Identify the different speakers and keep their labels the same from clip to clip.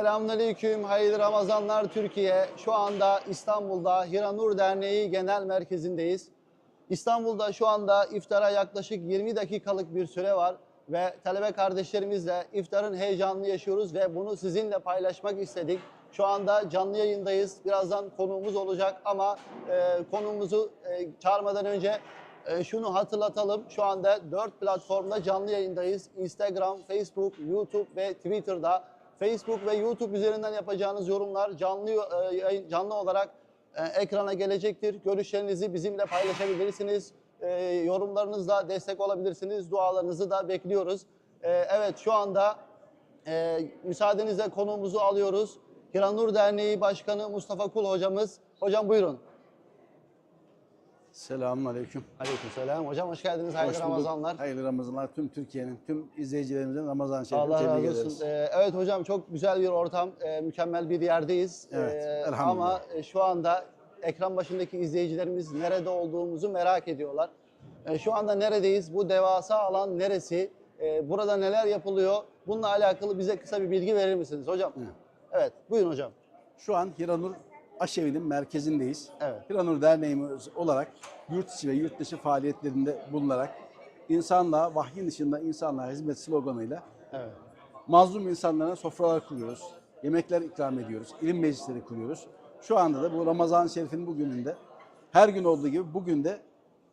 Speaker 1: Selamünaleyküm, hayırlı Ramazanlar Türkiye. Şu anda İstanbul'da Hiranur Derneği Genel Merkezi'ndeyiz. İstanbul'da şu anda iftara yaklaşık 20 dakikalık bir süre var ve talebe kardeşlerimizle iftarın heyecanını yaşıyoruz ve bunu sizinle paylaşmak istedik. Şu anda canlı yayındayız. Birazdan konuğumuz olacak ama e, konuğumuzu e, çağırmadan önce e, şunu hatırlatalım. Şu anda 4 platformda canlı yayındayız. Instagram, Facebook, YouTube ve Twitter'da. Facebook ve YouTube üzerinden yapacağınız yorumlar canlı e, canlı olarak e, ekrana gelecektir. Görüşlerinizi bizimle paylaşabilirsiniz. E, yorumlarınızla destek olabilirsiniz. Dualarınızı da bekliyoruz. Evet şu anda e, müsaadenizle konuğumuzu alıyoruz. Hiranur Derneği Başkanı Mustafa Kul hocamız. Hocam buyurun.
Speaker 2: Selamun Aleyküm.
Speaker 1: Aleykümselam. Hocam hoş geldiniz. Hayırlı
Speaker 2: Hoş bulduk.
Speaker 1: Ramazanlar.
Speaker 2: Hayırlı Ramazanlar tüm Türkiye'nin, tüm izleyicilerimizin Ramazan şerifini
Speaker 1: Allah razı olsun. Ee, evet hocam çok güzel bir ortam, e, mükemmel bir yerdeyiz.
Speaker 2: Evet,
Speaker 1: Ee,
Speaker 2: elhamdülillah.
Speaker 1: Ama e, şu anda ekran başındaki izleyicilerimiz nerede olduğumuzu merak ediyorlar. E, şu anda neredeyiz? Bu devasa alan neresi? E, burada neler yapılıyor? Bununla alakalı bize kısa bir bilgi verir misiniz hocam? Evet, buyurun hocam.
Speaker 2: Şu an Hiranur Aşevi'nin merkezindeyiz.
Speaker 1: Evet.
Speaker 2: Hiranur Derneğimiz olarak yurt içi ve yurt dışı faaliyetlerinde bulunarak insanlığa, vahyin dışında insanlığa hizmet sloganıyla
Speaker 1: Evet.
Speaker 2: mazlum insanlara sofralar kuruyoruz. Yemekler ikram ediyoruz. ilim meclisleri kuruyoruz. Şu anda da bu Ramazan Şerif'in bugününde her gün olduğu gibi bugün de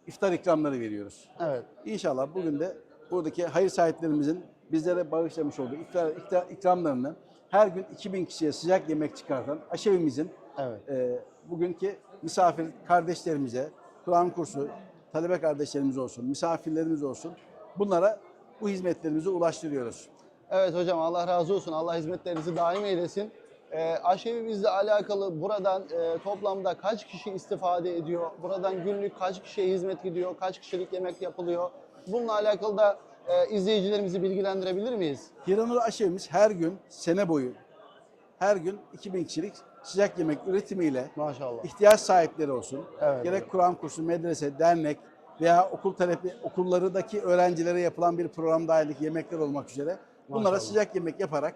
Speaker 2: iftar ikramları veriyoruz.
Speaker 1: Evet.
Speaker 2: İnşallah bugün de buradaki hayır sahiplerimizin bizlere bağışlamış olduğu iftar, iftar ikramlarını her gün 2000 kişiye sıcak yemek çıkartan aşevimizin
Speaker 1: Evet.
Speaker 2: e, bugünkü misafir kardeşlerimize, Kur'an kursu talebe kardeşlerimiz olsun, misafirlerimiz olsun bunlara bu hizmetlerimizi ulaştırıyoruz.
Speaker 1: Evet hocam Allah razı olsun. Allah hizmetlerinizi daim eylesin. Ee, aşevimizle alakalı buradan e, toplamda kaç kişi istifade ediyor? Buradan günlük kaç kişiye hizmet gidiyor? Kaç kişilik yemek yapılıyor? Bununla alakalı da e, izleyicilerimizi bilgilendirebilir miyiz?
Speaker 2: Hiranur aşevimiz her gün sene boyu her gün 2000 kişilik sıcak yemek üretimiyle
Speaker 1: Maşallah.
Speaker 2: ihtiyaç sahipleri olsun.
Speaker 1: Evet,
Speaker 2: Gerek
Speaker 1: evet.
Speaker 2: Kur'an kursu, medrese, dernek veya okul talebi okullarındaki öğrencilere yapılan bir program dahillik yemekler olmak üzere bunlara
Speaker 1: Maşallah.
Speaker 2: sıcak yemek yaparak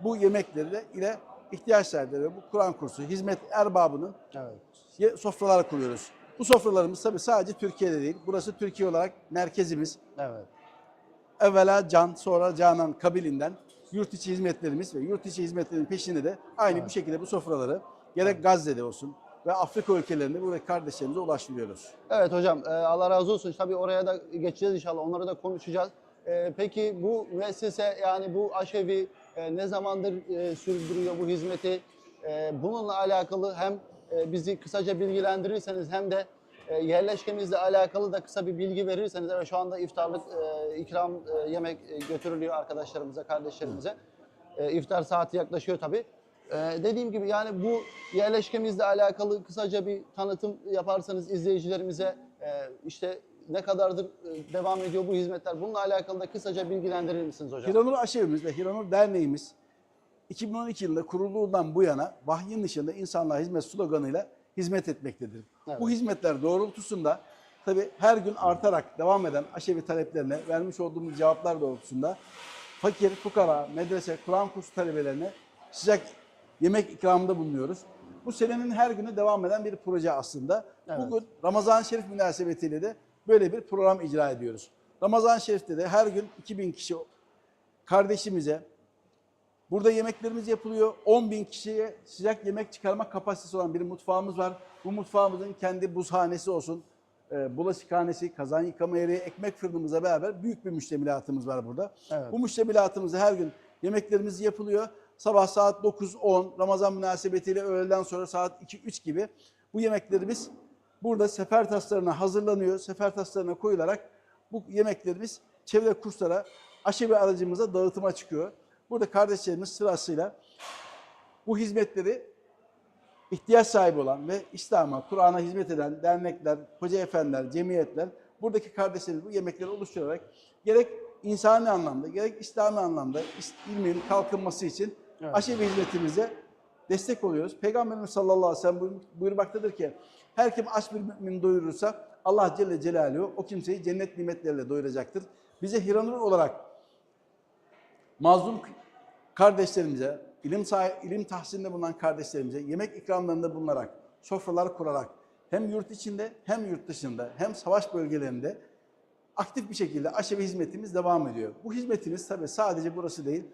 Speaker 2: bu yemekleri de ile ihtiyaç sahipleri bu Kur'an kursu hizmet erbabının
Speaker 1: Evet.
Speaker 2: ye- sofralar kuruyoruz. Bu sofralarımız tabii sadece Türkiye'de değil. Burası Türkiye olarak merkezimiz.
Speaker 1: Evet.
Speaker 2: Evvela can, sonra canan kabilinden yurt içi hizmetlerimiz ve yurt içi hizmetlerin peşinde de aynı bu şekilde bu sofraları gerek Gazze'de olsun ve Afrika ülkelerinde buradaki kardeşlerimize ulaştırıyoruz.
Speaker 1: Evet hocam e, Allah razı olsun. Tabii oraya da geçeceğiz inşallah. Onları da konuşacağız. E, peki bu müessese yani bu aşevi e, ne zamandır sürdürüyor bu hizmeti? Bununla alakalı hem bizi kısaca bilgilendirirseniz hem de e, yerleşkemizle alakalı da kısa bir bilgi verirseniz. Evet şu anda iftarlık e, ikram e, yemek e, götürülüyor arkadaşlarımıza, kardeşlerimize. E, iftar saati yaklaşıyor tabii. E, dediğim gibi yani bu yerleşkemizle alakalı kısaca bir tanıtım yaparsanız izleyicilerimize e, işte ne kadardır e, devam ediyor bu hizmetler bununla alakalı da kısaca bilgilendirir misiniz hocam?
Speaker 2: Hiranur Aşevimiz ve Hiranur Derneğimiz 2012 yılında kurulduğundan bu yana vahyin dışında insanlığa hizmet sloganıyla hizmet etmektedir.
Speaker 1: Evet.
Speaker 2: Bu hizmetler doğrultusunda tabi her gün artarak devam eden aşevi taleplerine vermiş olduğumuz cevaplar doğrultusunda fakir, fukara, medrese, Kur'an kursu talebelerine sıcak yemek ikramında bulunuyoruz. Bu senenin her günü devam eden bir proje aslında.
Speaker 1: Evet.
Speaker 2: Bugün Ramazan-ı Şerif münasebetiyle de böyle bir program icra ediyoruz. Ramazan-ı Şerif'te de her gün 2000 kişi kardeşimize burada yemeklerimiz yapılıyor. 10 bin kişiye sıcak yemek çıkarma kapasitesi olan bir mutfağımız var. Bu mutfağımızın kendi buzhanesi olsun, e, bulaşıkhanesi, kazan yıkama yeri, ekmek fırınımızla beraber büyük bir müştemilatımız var burada.
Speaker 1: Evet.
Speaker 2: Bu müştemilatımızda her gün yemeklerimiz yapılıyor. Sabah saat 9-10, Ramazan münasebetiyle öğleden sonra saat 2-3 gibi bu yemeklerimiz burada sefer taslarına hazırlanıyor. Sefer taslarına koyularak bu yemeklerimiz çevre kurslara, aşevi aracımıza dağıtıma çıkıyor. Burada kardeşlerimiz sırasıyla bu hizmetleri ihtiyaç sahibi olan ve İslam'a, Kur'an'a hizmet eden dernekler, hoca efendiler, cemiyetler buradaki kardeşlerimiz bu yemekleri oluşturarak gerek insani anlamda gerek İslami anlamda ilmin kalkınması için
Speaker 1: Evet.
Speaker 2: aşevi hizmetimize destek oluyoruz. Peygamberimiz sallallahu aleyhi ve sellem buyur- buyurmaktadır ki her kim aç bir mümin doyurursa Allah Celle Celaluhu o kimseyi cennet nimetleriyle doyuracaktır. Bize Hiranur olarak mazlum kardeşlerimize, ilim sahibi, ilim tahsilinde bulunan kardeşlerimize yemek ikramlarında bulunarak, sofralar kurarak hem yurt içinde hem yurt dışında hem savaş bölgelerinde aktif bir şekilde aşevi hizmetimiz devam ediyor. Bu hizmetimiz tabii sadece burası değil,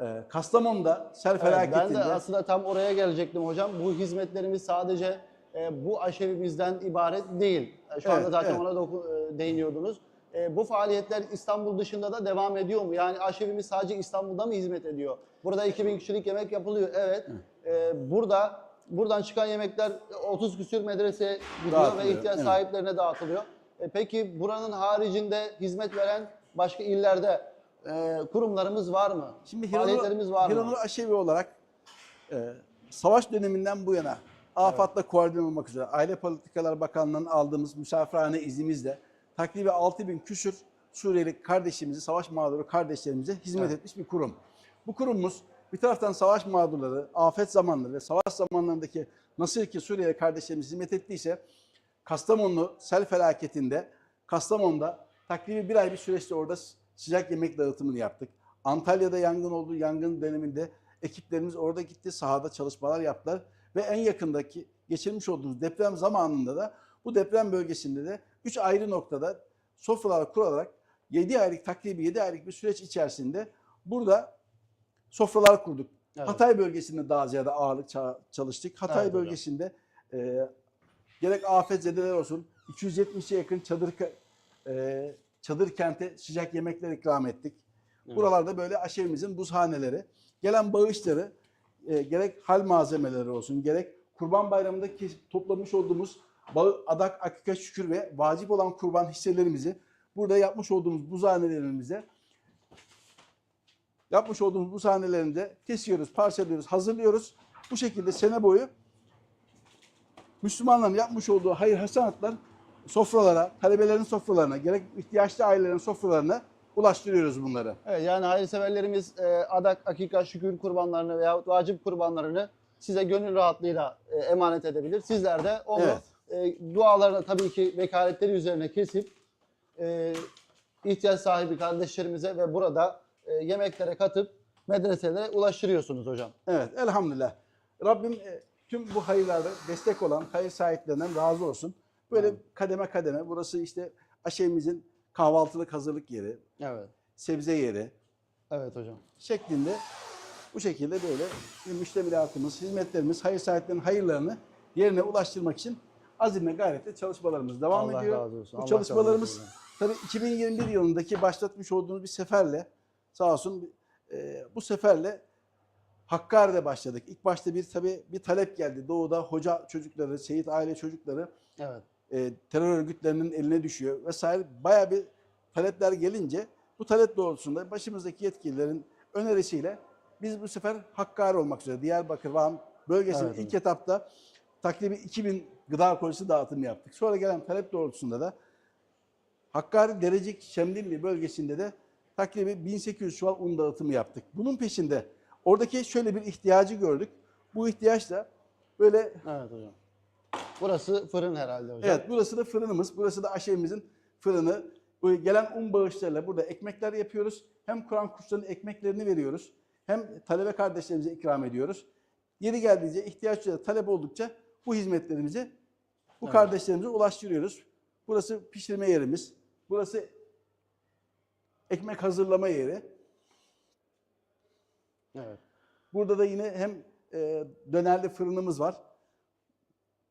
Speaker 2: e, Kastamonu'da sel
Speaker 1: Evet, ben
Speaker 2: felaketinde
Speaker 1: de aslında tam oraya gelecektim hocam. Bu hizmetlerimiz sadece e, bu aşevimizden ibaret değil. E, Şu anda
Speaker 2: Evet,
Speaker 1: zaten
Speaker 2: evet.
Speaker 1: ona doku- değiniyordunuz. E, bu faaliyetler İstanbul dışında da devam ediyor mu? Yani aşevimiz sadece İstanbul'da mı hizmet ediyor? Burada 2000 kişilik yemek yapılıyor. Evet. E, burada buradan çıkan yemekler 30 küsür medreseye gidiyor ve ihtiyaç
Speaker 2: evet.
Speaker 1: sahiplerine dağıtılıyor. E, peki buranın haricinde hizmet veren başka illerde e, kurumlarımız var mı?
Speaker 2: Şimdi
Speaker 1: Faaliyetlerimiz var mı?
Speaker 2: Hiranur Aşevi olarak e, savaş döneminden bu yana AFAD'la koordine olmak üzere Aile Politikalar Bakanlığı'nın aldığımız misafirhane iznimizle takribi 6 bin küsür Suriyeli kardeşimizi, savaş mağduru kardeşlerimize hizmet
Speaker 1: Evet.
Speaker 2: etmiş bir kurum. Bu kurumumuz bir taraftan savaş mağdurları, afet zamanları ve savaş zamanlarındaki nasıl ki Suriyeli kardeşlerimiz hizmet ettiyse Kastamonu sel felaketinde Kastamonu'da takribi bir ay bir süreçte orada sıcak yemek dağıtımını yaptık. Antalya'da yangın oldu. Yangın döneminde ekiplerimiz orada gitti. Sahada çalışmalar yaptılar. Ve en yakındaki geçirmiş olduğumuz deprem zamanında da bu deprem bölgesinde de 3 ayrı noktada sofralar kurularak 7 aylık takribi 7 aylık bir süreç içerisinde burada sofralar kurduk.
Speaker 1: Evet.
Speaker 2: Hatay bölgesinde daha ziyade ağırlık ça- çalıştık. Hatay
Speaker 1: Evet
Speaker 2: bölgesinde e, gerek afetzedeler olsun 270'e yakın çadır e, çadır kente sıcak yemekler ikram ettik.
Speaker 1: Evet.
Speaker 2: Buralarda böyle aşevimizin buzhaneleri, gelen bağışları e, gerek hal malzemeleri olsun, gerek Kurban Bayramı'nda toplamış olduğumuz bağı, adak, akika, şükür ve vacip olan kurban hisselerimizi burada yapmış olduğumuz buzhanelerimize yapmış olduğumuz bu sahnelerinde kesiyoruz, parçalıyoruz, hazırlıyoruz. Bu şekilde sene boyu Müslümanların yapmış olduğu hayır hasenatlar sofralara, talebelerin sofralarına, gerek ihtiyaçlı ailelerin sofralarına ulaştırıyoruz bunları.
Speaker 1: Evet, yani hayırseverlerimiz e, adak, akika, şükür kurbanlarını veya vacip kurbanlarını size gönül rahatlığıyla e, emanet edebilir. Sizler de onu
Speaker 2: Evet.
Speaker 1: E, dualarına tabii ki vekaletleri üzerine kesip e, ihtiyaç sahibi kardeşlerimize ve burada e, yemeklere katıp medreselere ulaştırıyorsunuz hocam.
Speaker 2: Evet, elhamdülillah. Rabbim e, tüm bu hayırlarda destek olan hayır sahiplerinden razı olsun. Böyle
Speaker 1: Amin.
Speaker 2: kademe kademe, burası işte aşevimizin kahvaltılık hazırlık yeri,
Speaker 1: Evet.
Speaker 2: sebze yeri
Speaker 1: Evet hocam.
Speaker 2: şeklinde bu şekilde böyle müştemilatımız, hizmetlerimiz, hayır sahiplerinin hayırlarını yerine ulaştırmak için azimle gayretle çalışmalarımız devam
Speaker 1: Allah
Speaker 2: ediyor.
Speaker 1: razı olsun.
Speaker 2: Bu
Speaker 1: Allah
Speaker 2: çalışmalarımız tabii 2021 yılındaki başlatmış olduğumuz bir seferle sağ olsun e, bu seferle Hakkari'de başladık. İlk başta bir tabii bir talep geldi. Doğu'da hoca çocukları, şehit aile çocukları
Speaker 1: Evet.
Speaker 2: e, terör örgütlerinin eline düşüyor vesaire. Baya bir talepler gelince bu talep doğrultusunda başımızdaki yetkililerin önerisiyle biz bu sefer Hakkari olmak üzere Diyarbakır Van bölgesinin
Speaker 1: Evet,
Speaker 2: ilk etapta takribi 2000 gıda kolisi dağıtımı yaptık. Sonra gelen talep doğrultusunda da Hakkari Derecik Şemdinli bölgesinde de takribi 1800 çuval un dağıtımı yaptık. Bunun peşinde oradaki şöyle bir ihtiyacı gördük. Bu ihtiyaç da böyle
Speaker 1: Evet hocam. Burası fırın herhalde hocam.
Speaker 2: Evet burası da fırınımız. Burası da aşevimizin fırını. Bu gelen un bağışlarıyla burada ekmekler yapıyoruz. Hem Kur'an kurslarının ekmeklerini veriyoruz. Hem talebe kardeşlerimize ikram ediyoruz. Yeri geldiğince ihtiyaç talep oldukça bu hizmetlerimizi bu
Speaker 1: Evet.
Speaker 2: kardeşlerimize ulaştırıyoruz. Burası pişirme yerimiz. Burası ekmek hazırlama yeri.
Speaker 1: Evet.
Speaker 2: Burada da yine hem e, dönerli fırınımız var.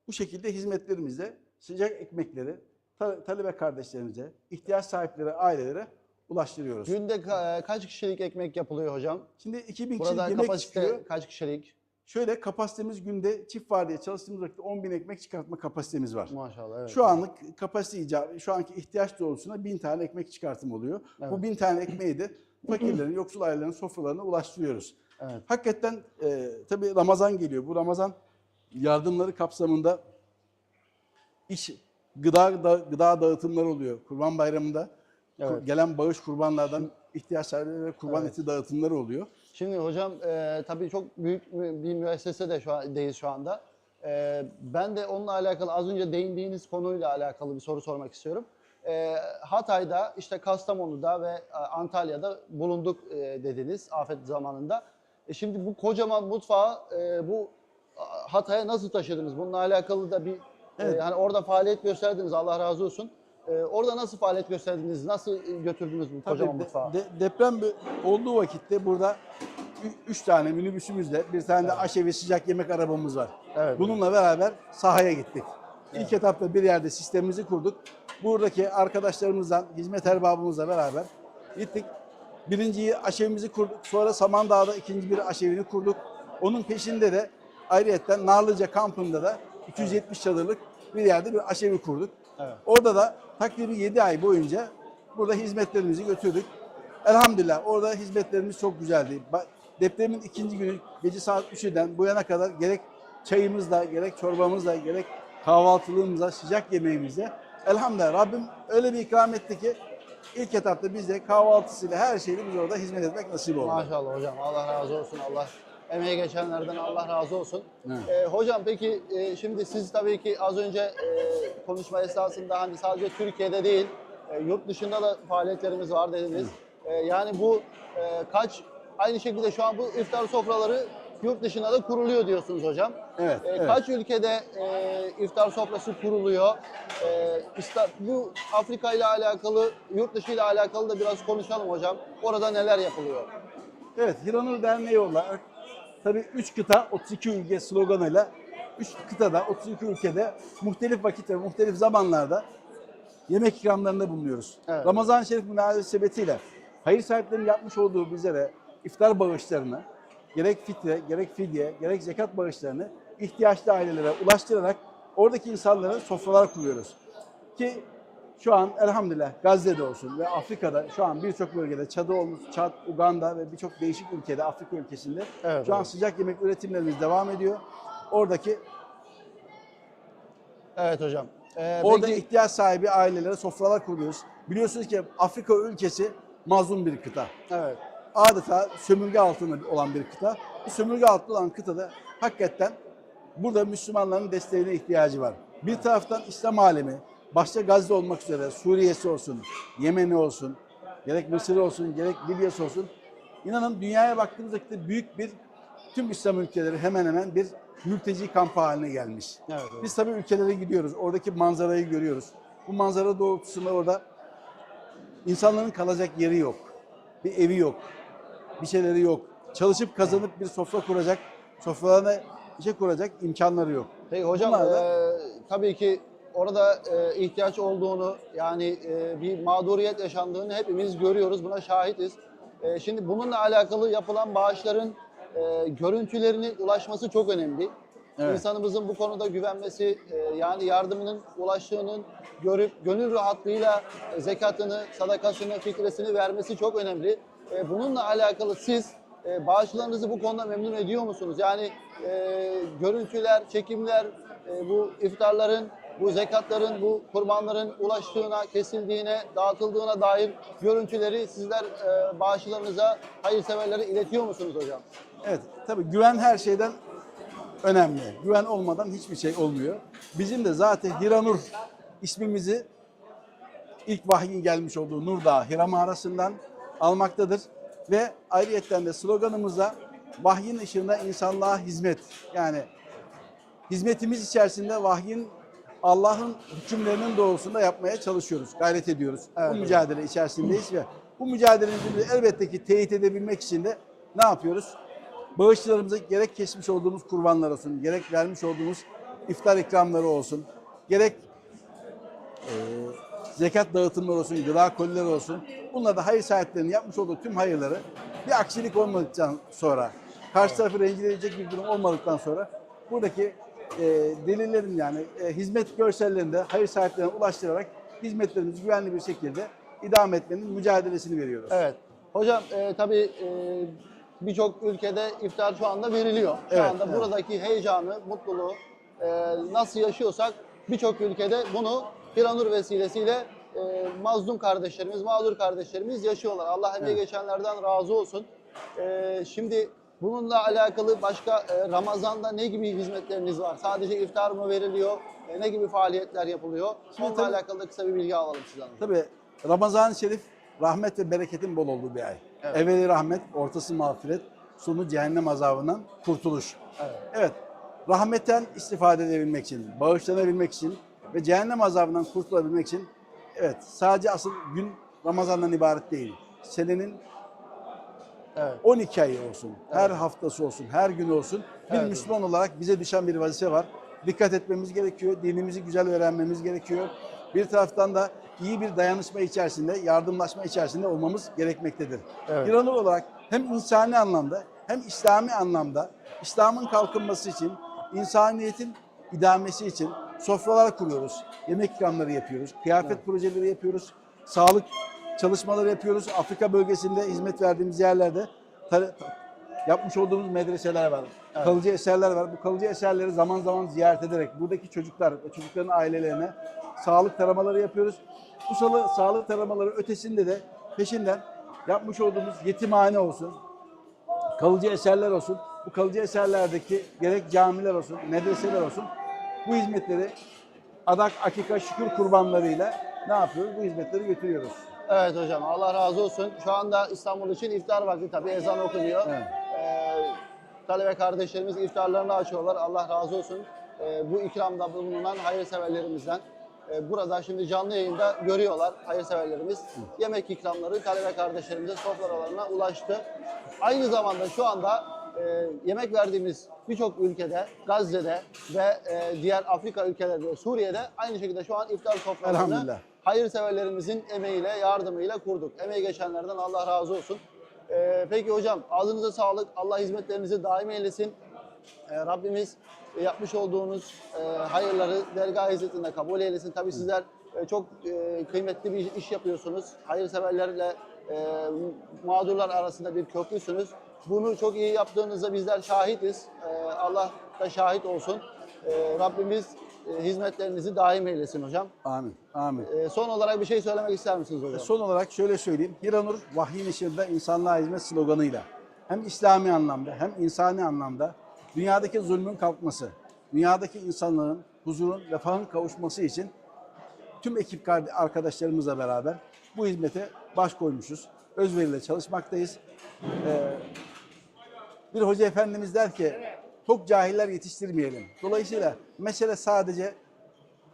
Speaker 2: Bu şekilde hizmetlerimizle sıcak ekmekleri ta- talebe kardeşlerimize, ihtiyaç sahipleri ailelere ulaştırıyoruz.
Speaker 1: Günde ka- e, kaç kişilik ekmek yapılıyor hocam?
Speaker 2: Şimdi 2000
Speaker 1: Burada
Speaker 2: kişilik yemek çıkıyor.
Speaker 1: kaç kişilik?
Speaker 2: Şöyle kapasitemiz günde çift var diye çalıştığımız vakitte 10 bin ekmek çıkartma kapasitemiz var.
Speaker 1: Maşallah evet.
Speaker 2: Şu anlık kapasite icabı, şu anki ihtiyaç doğrultusunda bin tane ekmek çıkartım oluyor.
Speaker 1: Evet.
Speaker 2: Bu bin tane ekmeği de fakirlerin, yoksul ailelerin sofralarına ulaştırıyoruz.
Speaker 1: Evet.
Speaker 2: Hakikaten e, tabii Ramazan geliyor. Bu Ramazan yardımları kapsamında iş gıda da- gıda dağıtımları oluyor. Kurban Bayramı'nda
Speaker 1: Evet.
Speaker 2: gelen bağış kurbanlardan ihtiyaç sahiplerine kurban
Speaker 1: Evet.
Speaker 2: eti dağıtımları oluyor.
Speaker 1: Şimdi hocam e, tabii çok büyük bir müessese de şu an değil şu anda. E, ben de onunla alakalı az önce değindiğiniz konuyla alakalı bir soru sormak istiyorum. E, Hatay'da, işte Kastamonu'da ve e, Antalya'da bulunduk e, dediniz afet zamanında. E şimdi bu kocaman mutfağı e, bu Hatay'a nasıl taşıdınız? Bununla alakalı da bir e,
Speaker 2: Evet.
Speaker 1: hani orada faaliyet gösterdiniz. Allah razı olsun. E, orada nasıl faaliyet gösterdiniz? Nasıl götürdünüz bu
Speaker 2: Tabii
Speaker 1: kocaman
Speaker 2: de-
Speaker 1: mutfağı?
Speaker 2: de- deprem olduğu vakitte burada üç tane minibüsümüzle bir tane de aşevi sıcak yemek arabamız var.
Speaker 1: Evet.
Speaker 2: Bununla beraber sahaya gittik. İlk etapta bir yerde sistemimizi kurduk. Buradaki arkadaşlarımızdan, hizmet erbabımızla beraber gittik. Birinciyi aşevimizi kurduk. Sonra Samandağ'da ikinci bir aşevini kurduk. Onun peşinde de ayrıyetten Narlıca kampında da 270 çadırlık bir yerde bir aşevi kurduk.
Speaker 1: Evet.
Speaker 2: Orada da takribi 7 ay boyunca burada hizmetlerimizi götürdük. Elhamdülillah orada hizmetlerimiz çok güzeldi. Depremin ikinci günü gece saat 3'den bu yana kadar gerek çayımızla, gerek çorbamızla, gerek kahvaltılığımızla, sıcak yemeğimizle elhamdülillah Rabbim öyle bir ikram etti ki ilk etapta bize kahvaltısıyla her şeyle biz orada hizmet etmek nasip oldu.
Speaker 1: Maşallah hocam. Allah razı olsun. Allah emeği geçenlerden Allah razı olsun.
Speaker 2: Evet.
Speaker 1: E, hocam peki e, şimdi siz tabii ki az önce e, konuşma esnasında hani sadece Türkiye'de değil e, yurt dışında da faaliyetlerimiz var dediniz. E, yani bu e, kaç aynı şekilde şu an bu iftar sofraları yurt dışında da kuruluyor diyorsunuz hocam.
Speaker 2: Evet,
Speaker 1: E,
Speaker 2: evet.
Speaker 1: Kaç ülkede e, iftar sofrası kuruluyor? E, İsta- bu Afrika ile alakalı, yurt dışı ile alakalı da biraz konuşalım hocam. Orada neler yapılıyor?
Speaker 2: Evet, Hiranur Derneği olarak tabii 3 kıta 32 ülke sloganıyla 3 kıtada 32 ülkede muhtelif vakit ve muhtelif zamanlarda yemek ikramlarında bulunuyoruz.
Speaker 1: Evet.
Speaker 2: Ramazan-ı Şerif münasebetiyle hayır sahiplerinin yapmış olduğu bizlere iftar bağışlarını gerek fitre, gerek fidye, gerek zekat bağışlarını ihtiyaçlı ailelere ulaştırarak oradaki insanlara sofralar kuruyoruz. Ki şu an elhamdülillah Gazze'de olsun ve Afrika'da şu an birçok bölgede Çad'ı olmuş, Çad, Uganda ve birçok değişik ülkede Afrika ülkesinde
Speaker 1: Evet,
Speaker 2: şu an
Speaker 1: evet.
Speaker 2: sıcak yemek üretimlerimiz devam ediyor. Oradaki
Speaker 1: Evet hocam. E,
Speaker 2: orada
Speaker 1: peki-
Speaker 2: ihtiyaç sahibi ailelere sofralar kuruyoruz. Biliyorsunuz ki Afrika ülkesi mazlum bir kıta.
Speaker 1: Evet.
Speaker 2: Adeta sömürge altında olan bir kıta. Bu sömürge altında olan kıtada hakikaten burada Müslümanların desteğine ihtiyacı var. Bir taraftan İslam alemi, başta Gazze olmak üzere Suriye'si olsun, Yemen'i olsun, gerek Mısır olsun, gerek Libya'sı olsun. İnanın dünyaya baktığımız vakitte büyük bir, tüm İslam ülkeleri hemen hemen bir mülteci kampı haline gelmiş.
Speaker 1: Evet, evet.
Speaker 2: Biz tabii ülkelere gidiyoruz, oradaki manzarayı görüyoruz. Bu manzara doğrultusunda orada insanların kalacak yeri yok. Bir evi yok. Bir şeyleri yok. Çalışıp kazanıp bir sofra kuracak, sofralarına bir şey kuracak imkanları yok.
Speaker 1: Peki hocam
Speaker 2: Bunlar da-
Speaker 1: e, tabii ki orada e, ihtiyaç olduğunu yani e, bir mağduriyet yaşandığını hepimiz görüyoruz. Buna şahitiz. E, şimdi bununla alakalı yapılan bağışların e, görüntülerinin ulaşması çok önemli.
Speaker 2: Evet.
Speaker 1: İnsanımızın bu konuda güvenmesi, e, yani yardımının ulaştığının görüp gönül rahatlığıyla zekatını, sadakasını, fitresini vermesi çok önemli. E, bununla alakalı siz e, bağışlarınızı bu konuda memnun ediyor musunuz? Yani e, görüntüler, çekimler, e, bu iftarların, bu zekatların, bu kurbanların ulaştığına, kesildiğine, dağıtıldığına dair görüntüleri sizler e, bağışlarınıza, hayırseverlere iletiyor musunuz hocam?
Speaker 2: Evet, tabii güven her şeyden önemli. Güven olmadan hiçbir şey olmuyor. Bizim de zaten Hiranur ismimizi ilk vahyin gelmiş olduğu Nur Dağı Hira mağarasından almaktadır. Ve ayrıyetten de sloganımızda vahyin ışığında insanlığa hizmet. Yani hizmetimiz içerisinde vahyin Allah'ın hükümlerinin doğrultusunda yapmaya çalışıyoruz, gayret ediyoruz.
Speaker 1: Evet,
Speaker 2: bu
Speaker 1: evet.
Speaker 2: mücadele içerisindeyiz ve bu mücadelemizi elbette ki teyit edebilmek için de ne yapıyoruz? Bağışçılarımıza gerek kesmiş olduğumuz kurbanlar olsun, gerek vermiş olduğumuz iftar ikramları olsun, gerek e, zekat dağıtımları olsun, gıda kolileri olsun. Bunlar da hayır sahiplerinin yapmış olduğu tüm hayırları bir aksilik olmadıktan sonra, karşı tarafı rencide edecek bir durum olmadıktan sonra buradaki e, delillerin yani e, hizmet görsellerini de hayır sahiplerine ulaştırarak hizmetlerimizi güvenli bir şekilde idame etmenin mücadelesini veriyoruz.
Speaker 1: Evet. Hocam e, tabii e, birçok ülkede iftar şu anda veriliyor. Şu
Speaker 2: Evet,
Speaker 1: anda
Speaker 2: evet.
Speaker 1: buradaki heyecanı, mutluluğu e, nasıl yaşıyorsak birçok ülkede bunu Hiranur vesilesiyle e, mazlum kardeşlerimiz, mağdur kardeşlerimiz yaşıyorlar. Allah emeği geçenlerden razı olsun. E, şimdi bununla alakalı başka e, Ramazan'da ne gibi hizmetleriniz var? Sadece iftar mı veriliyor? E, ne gibi faaliyetler yapılıyor?
Speaker 2: Şimdi
Speaker 1: Onunla
Speaker 2: tabii-
Speaker 1: alakalı da kısa bir bilgi alalım sizden.
Speaker 2: Tabii Ramazan-ı Şerif rahmet ve bereketin bol olduğu bir ay.
Speaker 1: Evet.
Speaker 2: Evveli rahmet, ortası mağfiret, sonu cehennem azabından kurtuluş.
Speaker 1: Evet.
Speaker 2: Evet, rahmetten istifade edebilmek için, bağışlanabilmek için ve cehennem azabından kurtulabilmek için evet sadece asıl gün Ramazan'dan ibaret değil. Senenin
Speaker 1: Evet.
Speaker 2: 12 ayı olsun, her haftası olsun, her gün olsun. Bir
Speaker 1: Evet.
Speaker 2: Müslüman olarak bize düşen bir vazife var. Dikkat etmemiz gerekiyor, dinimizi güzel öğrenmemiz gerekiyor. Bir taraftan da iyi bir dayanışma içerisinde, yardımlaşma içerisinde olmamız gerekmektedir.
Speaker 1: Evet.
Speaker 2: Bir anır olarak hem insani anlamda hem İslami anlamda İslam'ın kalkınması için, insaniyetin idamesi için sofralar kuruyoruz. Yemek ikramları yapıyoruz, kıyafet projeleri yapıyoruz, sağlık çalışmaları yapıyoruz. Afrika bölgesinde hizmet verdiğimiz yerlerde yapmış olduğumuz medreseler var.
Speaker 1: Evet.
Speaker 2: Kalıcı eserler var. Bu kalıcı eserleri zaman zaman ziyaret ederek buradaki çocuklar ve çocukların ailelerine sağlık taramaları yapıyoruz. Bu salı, sağlık taramaları ötesinde de peşinden yapmış olduğumuz yetimhane olsun, kalıcı eserler olsun. Bu kalıcı eserlerdeki gerek camiler olsun, medreseler olsun. Bu hizmetleri adak, akika, şükür kurbanlarıyla ne yapıyoruz? Bu hizmetleri götürüyoruz.
Speaker 1: Evet hocam Allah razı olsun. Şu anda İstanbul için iftar vakti tabii ezan okunuyor.
Speaker 2: Evet.
Speaker 1: Ee, talebe kardeşlerimiz iftarlarını açıyorlar. Allah razı olsun. Ee, bu ikramda bulunan hayırseverlerimizden. Ee, burada şimdi canlı yayında görüyorlar hayırseverlerimiz. Yemek ikramları talebe kardeşlerimize sofralarına ulaştı. Aynı zamanda şu anda e, yemek verdiğimiz birçok ülkede, Gazze'de ve e, diğer Afrika ülkelerinde, Suriye'de aynı şekilde şu an iftar sofralarını. Hayırseverlerimizin emeğiyle, yardımıyla kurduk. Emeği geçenlerden Allah razı olsun. Ee, peki hocam ağzınıza sağlık. Allah hizmetlerinizi daim eylesin. Ee, Rabbimiz e, yapmış olduğunuz e, hayırları dergah hizmetinde kabul eylesin. Tabii sizler e, çok e, kıymetli bir iş yapıyorsunuz. Hayırseverlerle e, mağdurlar arasında bir köprüsünüz. Bunu çok iyi yaptığınızda bizler şahitiz. E, Allah da şahit olsun. E, Rabbimiz hizmetlerinizi daim eylesin hocam.
Speaker 2: Amin. Amin.
Speaker 1: Ee, son olarak bir şey söylemek ister misiniz hocam?
Speaker 2: Son olarak şöyle söyleyeyim. Hiranur vahyin ışığında insanlığa hizmet sloganıyla hem İslami anlamda hem insani anlamda dünyadaki zulmün kalkması, dünyadaki insanların huzurun, refahın kavuşması için tüm ekip arkadaşlarımızla beraber bu hizmete baş koymuşuz. Özveriyle çalışmaktayız. Ee, bir hoca efendimiz der ki çok cahiller yetiştirmeyelim. Dolayısıyla mesele sadece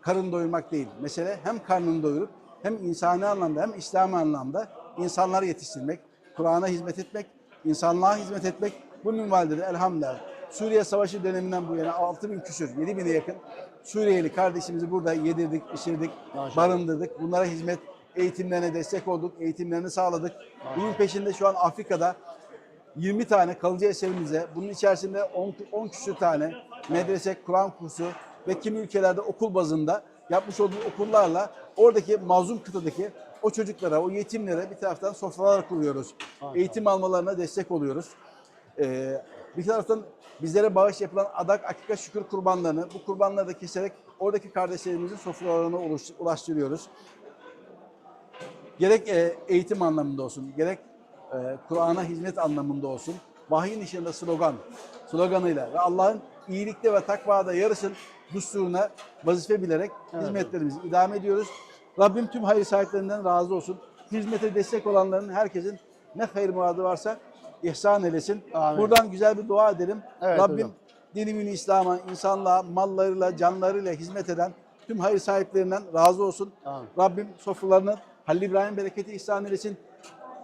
Speaker 2: karın doyurmak değil. Mesele hem karnını doyurup hem insani anlamda hem İslami anlamda insanları yetiştirmek, Kur'an'a hizmet etmek, insanlığa hizmet etmek. Bu minvalde de elhamdülillah Suriye Savaşı döneminden bu yana 6 bin küsür, 7 bine yakın Suriyeli kardeşimizi burada yedirdik, içirdik,
Speaker 1: Maşallah.
Speaker 2: barındırdık. Bunlara hizmet, eğitimlerine destek olduk, eğitimlerini sağladık. Bunun peşinde şu an Afrika'da 20 tane kalıcı eserimize, bunun içerisinde 10, 10 küsür tane medrese, Kur'an kursu ve kimi ülkelerde okul bazında yapmış olduğu okullarla oradaki mazlum kıtadaki o çocuklara, o yetimlere bir taraftan sofralar kuruyoruz. Eğitim almalarına destek oluyoruz. Ee, bir taraftan bizlere bağış yapılan adak, akika, şükür kurbanlarını bu kurbanları da keserek oradaki kardeşlerimizin sofralarına ulaştırıyoruz gerek e, eğitim anlamında olsun, gerek e, Kur'an'a hizmet anlamında olsun, vahyin içinde slogan, sloganıyla ve Allah'ın iyilikte ve takvada yarışın düsturuna vazife bilerek hizmetlerimizi idame ediyoruz. Rabbim tüm hayır sahiplerinden razı olsun. Hizmete destek olanların herkesin ne hayır muradı varsa ihsan eylesin.
Speaker 1: Amin.
Speaker 2: Buradan güzel bir dua edelim.
Speaker 1: Evet
Speaker 2: Rabbim
Speaker 1: hocam.
Speaker 2: dini mini İslam'a, insanlığa, mallarıyla, canlarıyla hizmet eden tüm hayır sahiplerinden razı olsun.
Speaker 1: Amin.
Speaker 2: Rabbim sofralarını Halil İbrahim bereketi ihsan eylesin.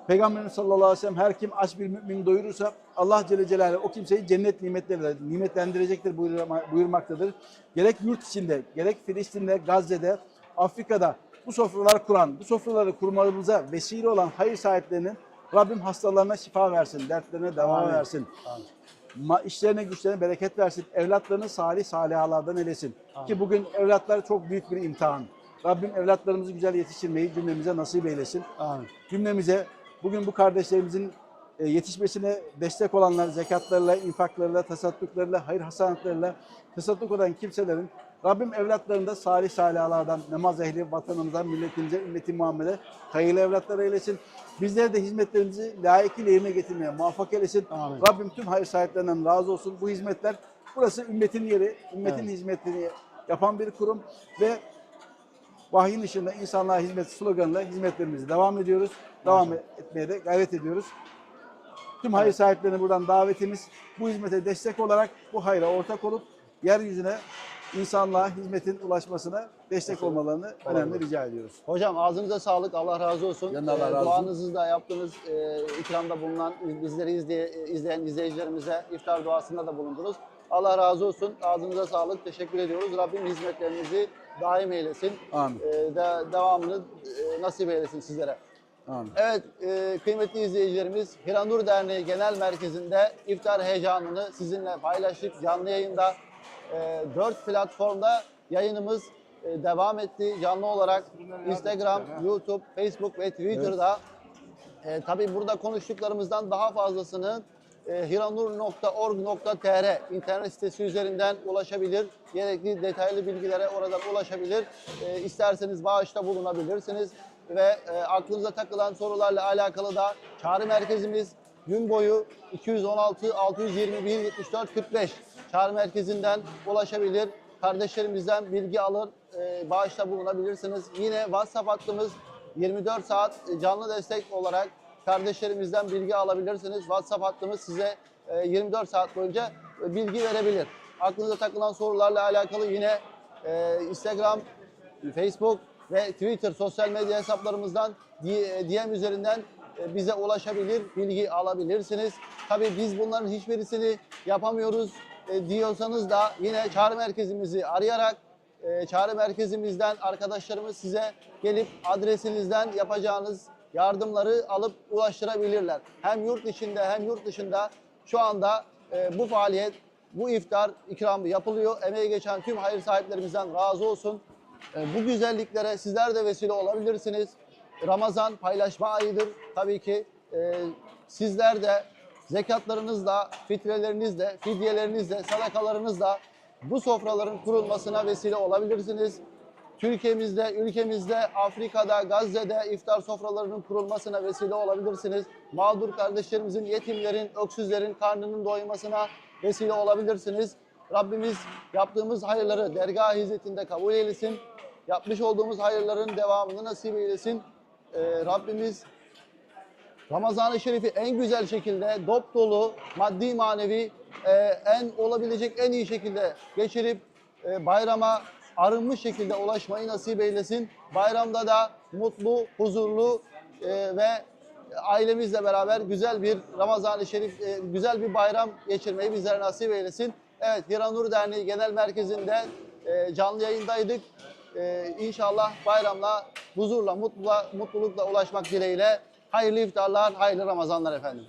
Speaker 2: Peygamberimiz sallallahu aleyhi ve sellem her kim aç bir mümin doyurursa Allah Celle Celaluhu o kimseyi cennet nimetleriyle nimetlendirecektir buyurma- buyurmaktadır. Gerek yurt içinde, gerek Filistin'de, Gazze'de, Afrika'da bu sofralar kuran, bu sofraları kurmamıza vesile olan hayır sahiplerinin Rabbim hastalarına şifa versin, dertlerine deva
Speaker 1: Amin.
Speaker 2: versin.
Speaker 1: Amin.
Speaker 2: Ma işlerine güçlerine bereket versin. Evlatlarını salih salihalardan eylesin.
Speaker 1: Amin.
Speaker 2: Ki bugün evlatlar çok büyük bir imtihan. Rabbim evlatlarımızı güzel yetiştirmeyi cümlemize nasip eylesin.
Speaker 1: Amin.
Speaker 2: Cümlemize bugün bu kardeşlerimizin e, yetişmesine destek olanlar zekatlarıyla, infaklarıyla, tasadduklarıyla, hayır hasanatlarıyla tasadduk eden kimselerin Rabbim evlatlarında salih salihalardan, namaz ehli, vatanımızdan, milletimize, ümmeti Muhammed'e hayırlı evlatlar eylesin. Bizleri de hizmetlerimizi layıkıyla yerine getirmeye muvaffak eylesin.
Speaker 1: Amin.
Speaker 2: Rabbim tüm hayır sahiplerinden razı olsun. Bu hizmetler, burası ümmetin yeri, ümmetin
Speaker 1: Evet.
Speaker 2: hizmetini yapan bir kurum ve vahyin ışığında insanlığa hizmet sloganıyla hizmetlerimizi devam ediyoruz. Devam etmeye de gayret ediyoruz. Tüm hayır sahiplerine buradan davetimiz bu hizmete destek olarak bu hayra ortak olup yeryüzüne insanlığa hizmetin ulaşmasına destek olmalarını önemli rica ediyoruz.
Speaker 1: Hocam ağzınıza sağlık. Allah razı olsun.
Speaker 2: Yanına Allah
Speaker 1: Ee,
Speaker 2: razı olsun.
Speaker 1: Duanızı da yaptınız. Ee, ikramda bulunan bizleri izleye, izleyen izleyicilerimize iftar duasında da bulundunuz. Allah razı olsun. Ağzınıza sağlık. Teşekkür ediyoruz. Rabbim hizmetlerinizi daim eylesin.
Speaker 2: Amin.
Speaker 1: Ee, de, devamını e, nasip eylesin sizlere.
Speaker 2: Amin.
Speaker 1: Evet e, kıymetli izleyicilerimiz Hiranur Derneği Genel Merkezi'nde iftar heyecanını sizinle paylaştık. Canlı yayında e, 4 platformda yayınımız e, devam etti. Canlı olarak Instagram, YouTube, Facebook ve Twitter'da. E, tabii burada konuştuklarımızdan daha fazlasını e, hiranur.org.tr internet sitesi üzerinden ulaşabilir. Gerekli detaylı bilgilere oradan ulaşabilir. E, isterseniz bağışta bulunabilirsiniz. Ve e, aklınıza takılan sorularla alakalı da çağrı merkezimiz gün boyu 216 621 74 45 çağrı merkezinden ulaşabilir. Kardeşlerimizden bilgi alır, e, bağışta bulunabilirsiniz. Yine WhatsApp hattımız 24 saat canlı destek olarak kardeşlerimizden bilgi alabilirsiniz. WhatsApp hattımız size e, 24 saat boyunca e, bilgi verebilir. Aklınıza takılan sorularla alakalı yine e, Instagram, Facebook ve Twitter sosyal medya hesaplarımızdan DM üzerinden e, bize ulaşabilir, bilgi alabilirsiniz. Tabii biz bunların hiçbirisini yapamıyoruz e, diyorsanız da yine çağrı merkezimizi arayarak e, çağrı merkezimizden arkadaşlarımız size gelip adresinizden yapacağınız yardımları alıp ulaştırabilirler. Hem yurt içinde hem yurt dışında şu anda e, bu faaliyet, bu iftar ikramı yapılıyor. Emeği geçen tüm hayır sahiplerimizden razı olsun. E, bu güzelliklere sizler de vesile olabilirsiniz. Ramazan paylaşma ayıdır. Tabii ki e, sizler de zekatlarınızla, fitrelerinizle, fidyelerinizle, sadakalarınızla bu sofraların kurulmasına vesile olabilirsiniz. Türkiye'mizde, ülkemizde, Afrika'da, Gazze'de iftar sofralarının kurulmasına vesile olabilirsiniz. Mağdur kardeşlerimizin, yetimlerin, öksüzlerin karnının doymasına vesile olabilirsiniz. Rabbimiz yaptığımız hayırları dergah hizmetinde kabul eylesin. Yapmış olduğumuz hayırların devamını nasip eylesin. Ee, Rabbimiz Ramazan-ı Şerif'i en güzel şekilde dop dolu, maddi manevi e, en olabilecek en iyi şekilde geçirip e, bayrama arınmış şekilde ulaşmayı nasip eylesin. Bayramda da mutlu, huzurlu e, ve ailemizle beraber güzel bir Ramazan-ı Şerif, e, güzel bir bayram geçirmeyi bizlere nasip eylesin. Evet, Hiranur Derneği Genel Merkezi'nde e, canlı yayındaydık. E, inşallah bayramla, huzurla, mutlulukla, mutlulukla ulaşmak dileğiyle hayırlı iftarlar, hayırlı Ramazanlar efendim.